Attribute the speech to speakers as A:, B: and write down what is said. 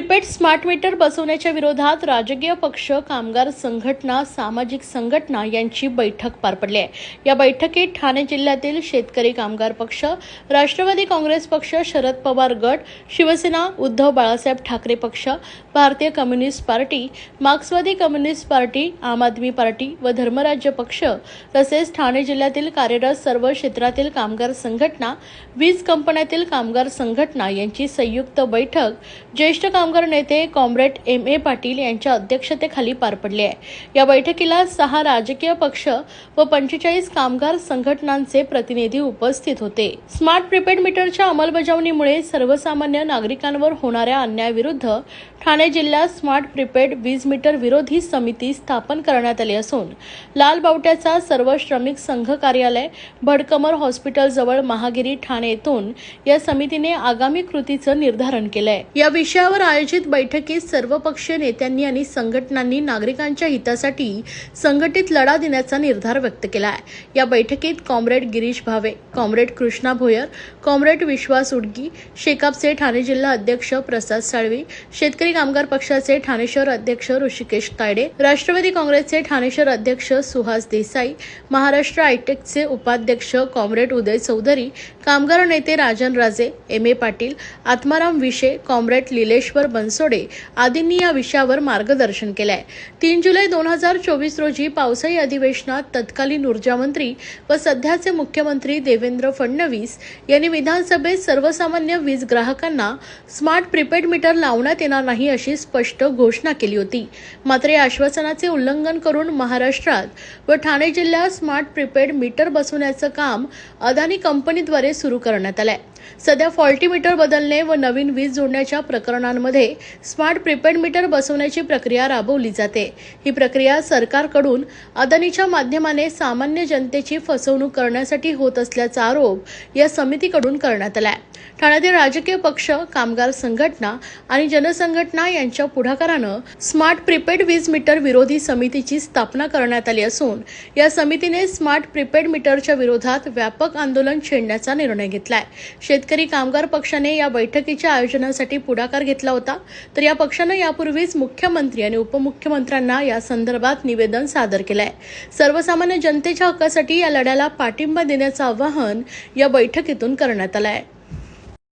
A: Prepaid smart meter बसवण्याच्या विरोधात राजकीय पक्ष कामगार संघटना सामाजिक संघटना यांची बैठक पार पडली आहे. या बैठकीत ठाणे जिल्ह्यातील शेतकरी कामगार पक्ष राष्ट्रवादी काँग्रेस पक्ष शरद पवार गट शिवसेना उद्धव बाळासाहेब ठाकरे पक्ष भारतीय कम्युनिस्ट पार्टी मार्क्सवादी communist party Aam Aadmi party व धर्मराज्य पक्ष तसेच ठाणे जिल्ह्यातील कार्यरत सर्व क्षेत्रातील कामगार संघटना वीज कंपन्यातील कामगार संघटना यांची संयुक्त बैठक ज्येष्ठ कामगार नेते कॉम्रेड एम ए पाटील यांच्या अध्यक्षतेखाली पार पडली आहे. या बैठकीला सहा राजकीय पक्ष व पंचेचाळीस कामगार संघटनांचे प्रतिनिधी उपस्थित होते. स्मार्ट प्रीपेड मीटरच्या अंमलबजावणीमुळे सर्वसामान्य नागरिकांवर होणाऱ्या अन्यायाविरुद्ध ठाणे जिल्ह्यात स्मार्ट प्रीपेड वीज मीटर विरोधी समिती स्थापन करण्यात आली असून लाल बावट्याचा सर्व श्रमिक संघ कार्यालय भडकमर हॉस्पिटल जवळ महागिरी ठाणे येथून या समितीने आगामी कृतीचं निर्धारण केलंय. या विषयावर आयोजित बैठकीत सर्वपक्षीय नेत्यांनी आणि संघटनांनी नागरिकांच्या हितासाठी संघटित लढा देण्याचा निर्धार व्यक्त केला आहे या बैठकीत comrade Girish Bhave comrade Krishna Bhoyar comrade Vishwas Udgi शेकापचे ठाणे जिल्हा अध्यक्ष प्रसाद साळवी शेतकरी कामगार पक्षाचे ठाणे शहर अध्यक्ष ऋषिकेश तायडे राष्ट्रवादी काँग्रेसचे ठाणे शहर अध्यक्ष सुहास देसाई महाराष्ट्र आयटेकचे उपाध्यक्ष कॉम्रेड उदय चौधरी कामगार नेते राजन राजे एम ए पाटील आत्माराम विशे कॉम्रेड लिलेश्वर बनसोडे आदींनी या विषयावर मार्गदर्शन केलं आहे तीन जुलै दोन हजार चोवीस रोजी पावसाळी अधिवेशनात तत्कालीन ऊर्जामंत्री व सध्याचे मुख्यमंत्री देवेंद्र फडणवीस यांनी विधानसभेत सर्वसामान्य वीज ग्राहकांना स्मार्ट प्रीपेड मीटर लावण्यात येणार नाही अशी स्पष्ट घोषणा केली होती. मात्र या आश्वासनाचे उल्लंघन करून महाराष्ट्रात व ठाणे जिल्ह्यात स्मार्ट प्रीपेड मीटर बसवण्याचं काम अदानी कंपनीद्वारे सुरू करण्यात आलं आहे सध्या फॉल्टी मीटर बदलणे व नवीन वीज जोडण्याच्या प्रकरणांमध्ये स्मार्ट प्रीपेड मीटर बसवण्याची प्रक्रिया राबवली जाते. ही प्रक्रिया सरकारकडून अदानीच्या माध्यमाने सामान्य जनतेची फसवणूक करण्यासाठी होत असल्याचा आरोप या समितीकडून करण्यात आला आहे ठाण्यातील राजकीय पक्ष कामगार संघटना आणि जनसंघटना यांच्या पुढाकारानं स्मार्ट प्रीपेड वीज मीटर विरोधी समितीची स्थापना करण्यात आली असून या समितीने स्मार्ट प्रीपेड मीटरच्या विरोधात व्यापक आंदोलन छेडण्याचा निर्णय घेतलाय. शेतकरी कामगार पक्षाने या बैठकीच्या आयोजनासाठी पुढाकार घेतला होता. तर या पक्षानं यापूर्वीच मुख्यमंत्री आणि उपमुख्यमंत्र्यांना या संदर्भात निवेदन सादर केलंय. सर्वसामान्य जनतेच्या हक्कासाठी या लढ्याला पाठिंबा देण्याचं आवाहन या बैठकीतून करण्यात आलं आहे